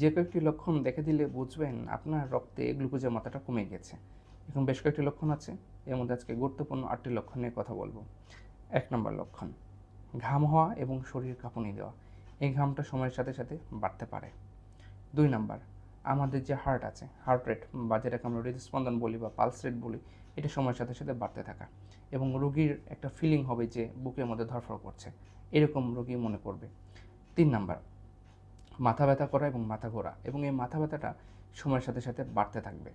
যে কয়েকটি লক্ষণ দেখে দিলে বুঝবেন আপনার রক্তে গ্লুকোজের মাত্রাটা কমে গেছে। এখন বেশ কয়েকটি লক্ষণ আছে, এর মধ্যে আজকে গুরুত্বপূর্ণ আটটি লক্ষণ নিয়ে কথা বলব। এক নম্বর লক্ষণ, ঘাম হওয়া এবং শরীর কাঁপুনি দেওয়া। এই ঘামটা সময়ের সাথে সাথে বাড়তে পারে। দুই নাম্বার, আমাদের যে হার্ট আছে হার্ট রেট বা যেটাকে আমরা হৃদস্পন্দন বলি বা পালস রেট বলি, এটা সময়ের সাথে সাথে বাড়তে থাকা এবং রোগীর একটা ফিলিং হবে যে বুকের মধ্যে ধরফর করছে। এরকম রোগী মনে করবে। তিন নাম্বার মাথা ব্যথা করা এবং মাথা ঘোরা এবং এই মাথা ব্যথাটা সময়ের সাথে সাথে বাড়তে থাকবে।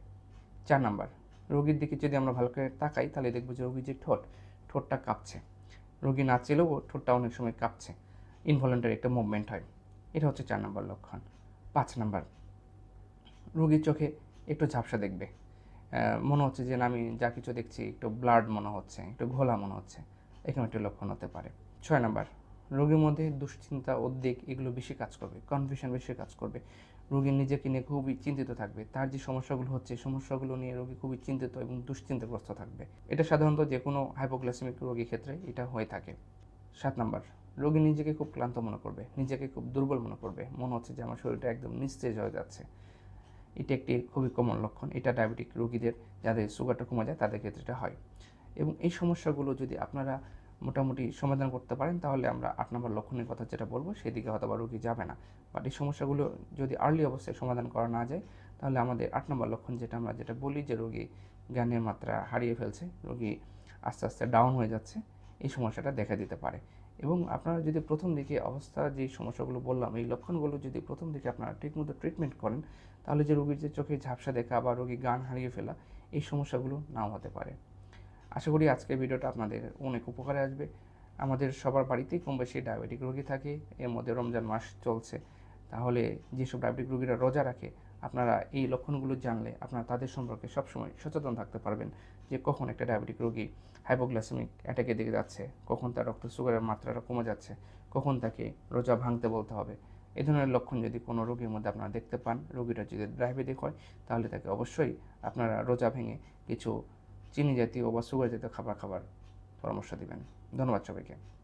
চার নাম্বার, রোগীর দিকে যদি আমরা ভালো করে তাকাই, তাহলে দেখব যে রোগীর যে ঠোঁট, ঠোঁটটা কাঁপছে। রোগী না চেলেও ঠোঁটটা অনেক সময় কাঁপছে। ইনভলেন্টারি একটা মুভমেন্ট হয়। এটা হচ্ছে চার নাম্বার লক্ষণ। পাঁচ নাম্বার, রোগীর চোখে একটু ঝাপসা দেখবে। মনে হচ্ছে যে আমি যা কিছু দেখছি, একটু ব্লাড মনে হচ্ছে, একটু ঘোলা মনে হচ্ছে। এরকম একটি লক্ষণ হতে পারে। ছয় নাম্বার রোগীর মধ্যে দুশ্চিন্তা, উদ্বেগ এগুলো বেশি কাজ করবে কনফিউশন বেশি কাজ করবে। রোগী নিজেকে নিয়ে খুবই চিন্তিত থাকবে। তার যে সমস্যাগুলো হচ্ছে সমস্যাগুলো নিয়ে রোগী খুবই চিন্তিত এবং দুশ্চিন্তাগ্রস্ত থাকবে। এটা সাধারণত যে কোনো হাইপোগ্লাসেমিক রোগীর ক্ষেত্রে এটা হয়ে থাকে। সাত নাম্বার, রোগী নিজেকে খুব ক্লান্ত মনে করবে, নিজেকে খুব দুর্বল মনে করবে। মনে হচ্ছে যে আমার শরীরটা একদম নিস্তেজ হয়ে যাচ্ছে। এটি একটি খুবই কমন লক্ষণ। এটা ডায়াবেটিক রোগীদের, যাদের সুগারটা কমে যায়, তাদের ক্ষেত্রে এটা হয়। এবং এই সমস্যাগুলো যদি আপনারা মোটামুটি সমাধান করতে পারেন, তাহলে আমরা আট নম্বর লক্ষণের কথা যেটা বলব, সেদিকে হয়তো বা রোগী যাবে না। বাট এই সমস্যাগুলো যদি আর্লি অবস্থায় সমাধান করা না যায়, তাহলে আমাদের আট নম্বর লক্ষণ যেটা আমরা যেটা বলি যে রোগী জ্ঞানের মাত্রা হারিয়ে ফেলছে, রোগী আস্তে আস্তে ডাউন হয়ে যাচ্ছে, এই সমস্যাটা দেখা দিতে পারে। এবং আপনারা যদি প্রথম দিকে অবস্থা যে সমস্যাগুলো বললাম, এই লক্ষণগুলো যদি প্রথম দিকে আপনারা ঠিকমতো ট্রিটমেন্ট করেন, তাহলে যে রোগীর যে চোখে ঝাপসা দেখা বা রোগী গান হারিয়ে ফেলা, এই সমস্যাগুলো নাও হতে পারে। আশা করি আজকের ভিডিওটা আপনাদের অনেক উপকারে আসবে। আমাদের সবার বাড়িতেই কম বেশি ডায়াবেটিক রোগী থাকে, এর মধ্যে রমজান মাস চলছে। তাহলে যেসব ডায়াবেটিক রোগীরা রোজা রাখে, আপনারা এই লক্ষণগুলো জানলে আপনারা তাদের সম্পর্কে সবসময় সচেতন থাকতে পারবেন যে কখন একটা ডায়াবেটিক রোগী হাইপোগ্লাসেমিক অ্যাটাকের দিকে যাচ্ছে, কখন তার রক্ত সুগারের মাত্রাটা কমে যাচ্ছে, কখন তাকে রোজা ভাঙতে বলতে হবে। এ ধরনের লক্ষণ যদি কোনো রোগীর মধ্যে আপনারা দেখতে পান রোগীটা যদি ডায়াবেটিক হয় তাহলে তাকে অবশ্যই আপনারা রোজা ভেঙে কিছু চিনি জাতীয় বা সুগার জাতীয় খাবার খাবার পরামর্শ দিবেন। ধন্যবাদ সবাইকে।